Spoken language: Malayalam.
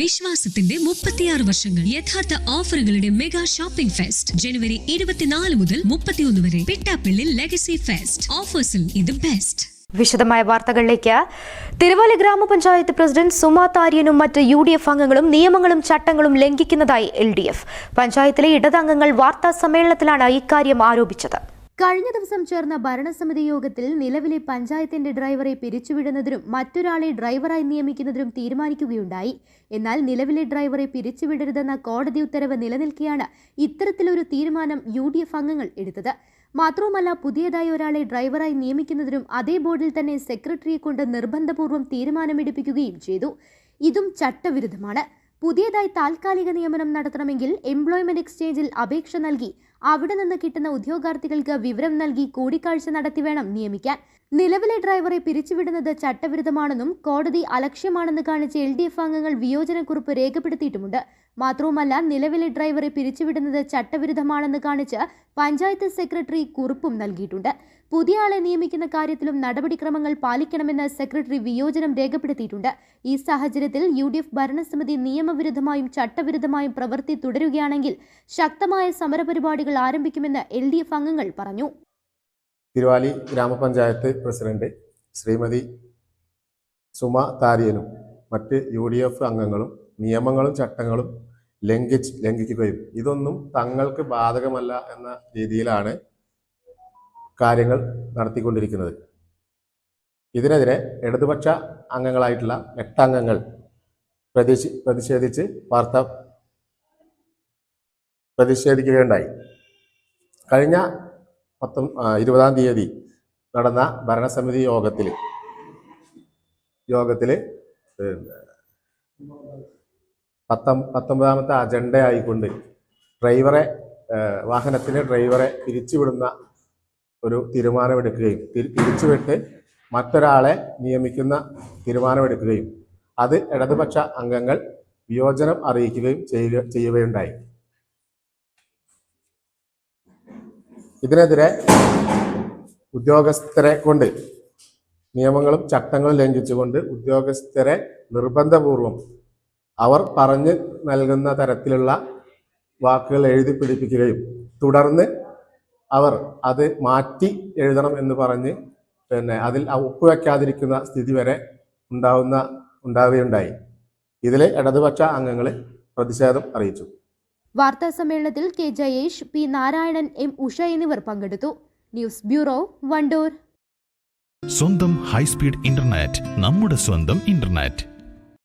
വിശ്വാസത്തിന്റെ മുപ്പത്തിയാറ് വർഷങ്ങൾ യഥാർത്ഥ ഓഫറുകളുടെ മെഗാ ഷോപ്പിംഗ് ഫെസ്റ്റ് ജനുവരി ഇരുപത്തിനാല് മുതൽ മുപ്പത്തിയൊന്ന് വരെ പിട്ടാപ്പിള്ളിൽ ലെഗസി ഫെസ്റ്റ്. ഓഫേഴ്സിൽ ഇത് ബെസ്റ്റ് വിശദമായ വാർത്തകളിലേക്ക്. തിരുവല്ല ഗ്രാമപഞ്ചായത്ത് പ്രസിഡന്റ് സുമാ താര്യനും മറ്റ് യു ഡി എഫ് അംഗങ്ങളും നിയമങ്ങളും ചട്ടങ്ങളും ലംഘിക്കുന്നതായി എൽ ഡി എഫ്. പഞ്ചായത്തിലെ ഇടതംഗങ്ങൾ വാർത്താ സമ്മേളനത്തിലാണ് ഇക്കാര്യം ആരോപിച്ചത്. കഴിഞ്ഞ ദിവസം ചേർന്ന ഭരണസമിതി യോഗത്തിൽ നിലവിലെ പഞ്ചായത്തിന്റെ ഡ്രൈവറെ പിരിച്ചുവിടുന്നതിനും മറ്റൊരാളെ ഡ്രൈവറായി നിയമിക്കുന്നതിനും തീരുമാനിക്കുകയുണ്ടായി. എന്നാൽ നിലവിലെ ഡ്രൈവറെ പിരിച്ചുവിടരുതെന്ന കോടതി ഉത്തരവ് നിലനിൽക്കെയാണ് ഇത്തരത്തിലൊരു തീരുമാനം യു അംഗങ്ങൾ എടുത്തത്. മാത്രവുമല്ല പുതിയതായി ഒരാളെ ഡ്രൈവറായി നിയമിക്കുന്നതിനും അതേ ബോർഡിൽ തന്നെ സെക്രട്ടറിയെ കൊണ്ട് നിർബന്ധപൂർവം തീരുമാനമെടുപ്പിക്കുകയും ചെയ്തു. ഇതും ചട്ടവിരുദ്ധമാണ്. പുതിയതായി താൽക്കാലിക നിയമനം നടത്തണമെങ്കിൽ എംപ്ലോയ്മെന്റ് എക്സ്ചേഞ്ചിൽ അപേക്ഷ നൽകി അവിടെ നിന്ന് കിട്ടുന്ന ഉദ്യോഗാർത്ഥികൾക്ക് വിവരം നൽകി കൂടിക്കാഴ്ച നടത്തി വേണം നിയമിക്കാൻ. നിലവിലെ ഡ്രൈവറെ പിരിച്ചുവിടുന്നത് ചട്ടവിരുദ്ധമാണെന്നും കോടതി അലക്ഷ്യമാണെന്ന് കാണിച്ച് എൽ ഡി എഫ് അംഗങ്ങൾ വിയോജനക്കുറിപ്പ് രേഖപ്പെടുത്തിയിട്ടുമുണ്ട്. മാത്രവുമല്ല നിലവിലെ ഡ്രൈവറെ പിരിച്ചുവിടുന്നത് ചട്ടവിരുദ്ധമാണെന്ന് കാണിച്ച് പഞ്ചായത്ത് സെക്രട്ടറി കുറിപ്പും നൽകിയിട്ടുണ്ട്. പുതിയ ആളെ നിയമിക്കുന്ന കാര്യത്തിലും നടപടിക്രമങ്ങൾ പാലിക്കണമെന്ന് സെക്രട്ടറി വിയോജനം രേഖപ്പെടുത്തിയിട്ടുണ്ട്. ഈ സാഹചര്യത്തിൽ യു ഡി എഫ് ഭരണസമിതി നിയമവിരുദ്ധമായും ചട്ടവിരുദ്ധമായും പ്രവൃത്തി തുടരുകയാണെങ്കിൽ ശക്തമായ സമരപരിപാടികൾ ആരംഭിക്കുമെന്ന് എൽ ഡി എഫ് അംഗങ്ങൾ പറഞ്ഞു. തിരുവാലി ഗ്രാമപഞ്ചായത്ത് പ്രസിഡന്റ് ശ്രീമതി സുമ താരിയനും മറ്റ് യു ഡി എഫ് അംഗങ്ങളും നിയമങ്ങളും ചട്ടങ്ങളും ലംഘിച്ച് ലംഘിക്കുകയും. ഇതൊന്നും തങ്ങൾക്ക് ബാധകമല്ല എന്ന രീതിയിലാണ് കാര്യങ്ങൾ നടത്തിക്കൊണ്ടിരിക്കുന്നത്. ഇതിനെതിരെ ഇടതുപക്ഷ അംഗങ്ങളായിട്ടുള്ള എട്ടംഗങ്ങൾ പ്രതിഷി പ്രതിഷേധിച്ച് വാർത്ത പ്രതിഷേധിക്കുകയുണ്ടായി. കഴിഞ്ഞ പത്തൊ ഇരുപതാം തീയതി നടന്ന ഭരണസമിതി യോഗത്തിൽ യോഗത്തിൽ പത്തൊ പത്തൊമ്പതാമത്തെ അജണ്ട ആയിക്കൊണ്ട് ഡ്രൈവറെ വാഹനത്തിലെ ഡ്രൈവറെ പിരിച്ചുവിടുന്ന ഒരു തീരുമാനമെടുക്കുകയും തിരി- പിരിച്ചുവിട്ട് മറ്റൊരാളെ നിയമിക്കുന്ന തീരുമാനമെടുക്കുകയും അത് ഇടതുപക്ഷ അംഗങ്ങൾ വിയോജനം അറിയിക്കുകയും ചെയ്യുക ചെയ്യുകയുണ്ടായി. ഇതിനെതിരെ ഉദ്യോഗസ്ഥരെ കൊണ്ട് നിയമങ്ങളും ചട്ടങ്ങളും ലംഘിച്ചുകൊണ്ട് ഉദ്യോഗസ്ഥരെ നിർബന്ധപൂർവം അവർ പറഞ്ഞ് നൽകുന്ന തരത്തിലുള്ള വാക്കുകൾ എഴുതി പിടിപ്പിക്കുകയും തുടർന്ന് അവർ അത് മാറ്റി എഴുതണം എന്ന് പറഞ്ഞ് പിന്നെ അതിൽ ഒപ്പുവെക്കാതിരിക്കുന്ന സ്ഥിതി വരെ ഉണ്ടാവുന്ന ഉണ്ടാവുകയുണ്ടായി. ഇതിലെ ഇടതുപക്ഷ അംഗങ്ങൾ പ്രതിഷേധം അറിയിച്ചു. വാർത്താ സമ്മേളനത്തിൽ K Jayesh P Narayanan M Usha എന്നിവർ പങ്കെടുത്തു. News bureau Wandoor. സ്വന്തം ഹൈസ്പീഡ് ഇന്റർനെറ്റ് നമ്മുടെ സ്വന്തം ഇന്റർനെറ്റ്.